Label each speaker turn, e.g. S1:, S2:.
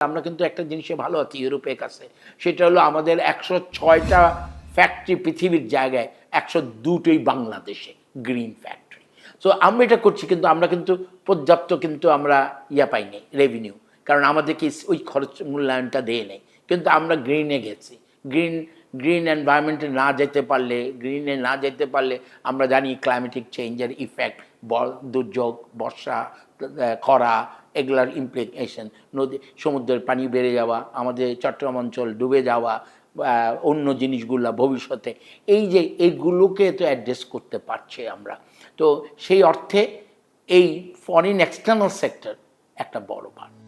S1: আমরা কিন্তু একটা জিনিসে ভালো আছি, ইউরোপের কাছে। সেটা হলো আমাদের একশো ছয়টা ফ্যাক্টরি পৃথিবীর জায়গায়, একশো দুটোই বাংলাদেশে গ্রিন ফ্যাক্টরি তো আমরা এটা করছি কিন্তু আমরা কিন্তু পর্যাপ্ত কিন্তু আমরা ইয়া পাইনি রেভিনিউ কারণ আমাদেরকে ওই খরচ মূল্যায়নটা দেয় নেই। কিন্তু আমরা গ্রিনে গেছি। গ্রিন গ্রিন এনভায়রনমেন্টে না যেতে পারলে গ্রিনে না যেতে পারলে আমরা জানি ক্লাইমেটিক চেঞ্জের ইফেক্ট দুর্যোগ, বর্ষা খরা, এগুলার ইমপ্লিকেশন নদী, সমুদ্রের পানি বেড়ে যাওয়া, আমাদের চট্টগ্রাম অঞ্চল ডুবে যাওয়া অন্য জিনিসগুলো ভবিষ্যতে। এই যে এইগুলোকে তো অ্যাড্রেস করতে পারছে আমরা। তো সেই অর্থে এই ফরেন এক্সটার্নাল সেক্টর একটা বড় ভাগ